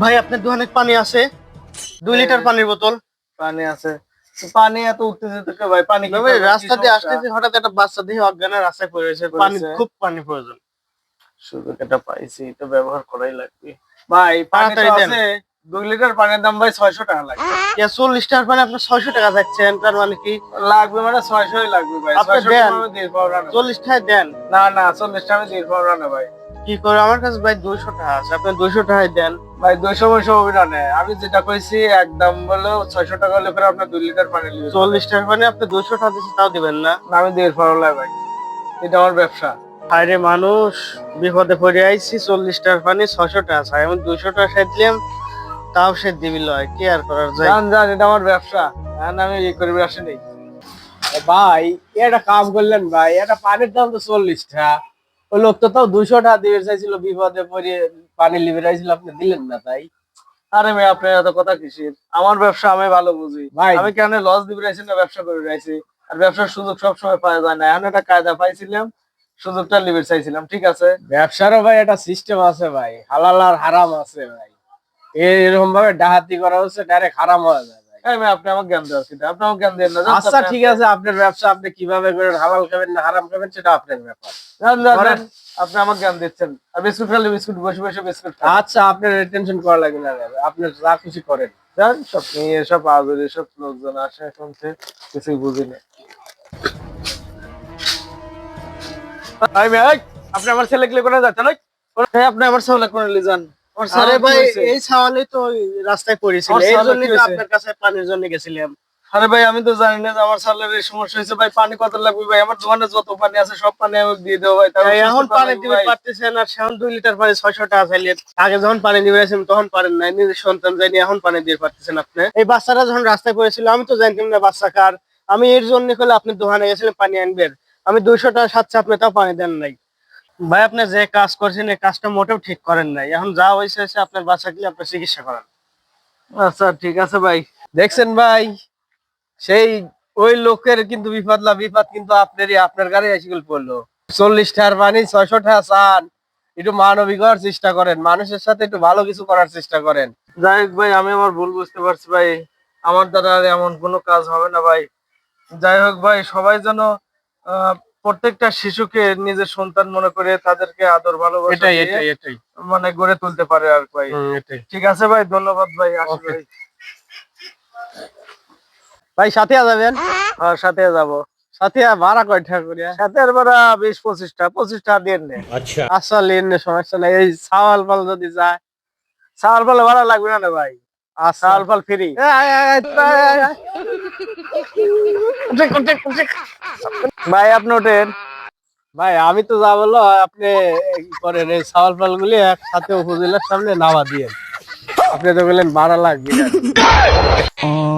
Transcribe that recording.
ভাই আপনার দোকানে পানি আছে? দুই লিটার পানির বোতল। পানি আছে। পানি এত উঠতেছে তো ভাই? পানি রাস্তা দিয়ে? আসতেছি হঠাৎ একটা বাচ্চা দিয়ে অজ্ঞানের রাস্তায় পড়ে রয়েছে পানি খুব পানি প্রয়োজন। সুযোগ এটা পাইছি এটা ব্যবহার করাই লাগবে। ভাই পানি তো আছে। দুই লিটার পানির দাম ভাই ছয়শো টাকা লাগবে চল্লিশ টাকার পানি আপনার ছয়শো টাকা যাচ্ছেন তার মানে কি? লাগবে মানে ছয়শোই লাগবে ভাই আপনি চল্লিশ টাকায় দেন। না না চল্লিশ টাকা দিয়ে না ভাই। কি করে? আমার কাছে ভাই দুইশো টাকা আছে আপনি দুইশো টাকায় দেন। ভাই দুইশো পয়সা হবে না আমি যেটা কইছি একদম বলে ছয়শো টাকা হলে পরে আপনার দুই লিটার পানি চল্লিশ টাকার পানি আপনি দুইশো টাকা দিচ্ছেন তাও দিবেন না। আমি পাবো না ভাই। এটা আমার ব্যবসা। আরে মানুষ বিপদে পড়ে আইছি চল্লিশ টাকার পানি ছয়শো টাকা আমি দুইশো টাকা সেদ দিলাম তাও সে দিবি লয় কি আর করার যায় জান জান এটা আমার ব্যবসা। আমি করবি আসি নেই। ভাই এটা কাম করলেন ভাই এটা পানির দাম তো চল্লিশ টাকা ওই লোক তো তাও টাকা দিবে চাইছিল বিপদে পড়ে পানি লিবে চাইছিল আপনি দিলেন না তাই। আরে ভাই আপনার এত কথা কিসের? আমার ব্যবসা আমি ভালো বুঝি। ভাই আমি কেন লস দিবে রাইছি না ব্যবসা করে রাইছি? আর ব্যবসার সুযোগ সবসময় পাওয়া যায় না। এখন একটা কায়দা পাইছিলাম সুযোগটা লিবে চাইছিলাম ঠিক আছে? ব্যবসারও ভাই একটা সিস্টেম আছে ভাই হালাল আর হারাম আছে ভাই। এরকম ভাবে ডাহাতি করা হচ্ছে ডাইরেক্ট হারাম হয়ে যায় ভাই। আপনি আমাকে জ্ঞান আপনি দেন না আচ্ছা ঠিক আছে আপনার ব্যবসা আপনি কীভাবে করেন হালাল খাবেন না হারাম খাবেন সেটা আপনার ব্যাপার। জান, জান, করেন। জান, আপনি আমাকে জ্ঞান দিচ্ছেন। আর বিস্কুট খালি বিস্কুট বসে বসে বিস্কুট আচ্ছা আপনার টেনশন করা লাগবে না আপনার যা খুশি করেন। জান সব নিয়ে এসব আদর এসব লোকজন আসে এখন কিছুই বুঝি না। আপনি আমার ছেলে গেলে কোথায় যাচ্ছেন? আপনি আমার ছাওলা করে নিয়ে যান? আরে ভাই এই ছাওয়ালে তো রাস্তায় পড়েছিল। এই কি তো আপনার কাছে পানির জন্য গেছিলাম। আরে ভাই আমি তো জানি না যে আমার ছেলের এই সমস্যা হয়েছে। ভাই পানি কত লাগবে ভাই? আমার দোকানে যত পানি আছে সব পানি আমি দিয়ে দেবো ভাই। তাহলে এখন পানি দিতে পারতেছেন আর দুই লিটার পানি ছয়শো টাকা চাইলেন আগে যখন পানি দিবে গেছিলাম তখন পারেন নাই। নিজের সন্তান যায়নি এখন পানি দিয়ে পারতেছেন আপনি। এই বাচ্চারা যখন রাস্তায় পড়েছিল আমি তো জানতাম না বাচ্চা কার। আমি এর জন্য করলে আপনি দোকানে গেছিলেন পানি আনবেন। আমি দুইশো টাকা সাথে আপনি তাও পানি দেন নাই। ভাই আপনি যে কাজ করছেন এই কাজটা মোটেও ঠিক করেন নাই। এখন যা হয়েছে হয়েছে আপনার বাচ্চাকে আপনি চিকিৎসা করেন। আচ্ছা ঠিক আছে ভাই। দেখছেন ভাই সেই ওই লোকের কিন্তু বিপদ না বিপদ কিন্তু আপনারই আপনার গাড়ি এসে পড়ল। চল্লিশ টাকার পানি ছয়শো টাকা চান। একটু মানবিক হওয়ার চেষ্টা করেন মানুষের সাথে একটু ভালো কিছু করার চেষ্টা করেন। যাই হোক ভাই আমি আমার ভুল বুঝতে পারছি ভাই। আমার দ্বারা এমন কোনো কাজ হবে না ভাই। যাই হোক ভাই সবাই যেন আহ, প্রত্যেকটা শিশুকে নিজের সন্তান মনে করে তাদেরকে আদর ভালোবাসা এটাই এটাই এটাই। মানে গড়ে তুলতে পারে আর ভাই। ঠিক আছে ভাই ধন্যবাদ ভাই ভাই। ভাই সাথে যাবেন? আর সাথে যাব। সাথে ভাড়া কয় টাকা করে সাথে আর ভাড়া বিশ পঁচিশটা পঁচিশটা দিয়ে নে। আচ্ছা। লেন সমস্যা নাই এই সাওয়াল পাল যদি যায়। চাল ফাল ভাড়া লাগবে না ভাই। চাল ফাল ফ্রি। ভাই আপনি ওঠেন। ভাই আমি তো যা বলল আপনি কি করেন এই সাওয়াল পাল গুলি একসাথে উপজেলার সামনে নামা দিয়ে। আপনি তো বললেন ভাড়া লাগবে।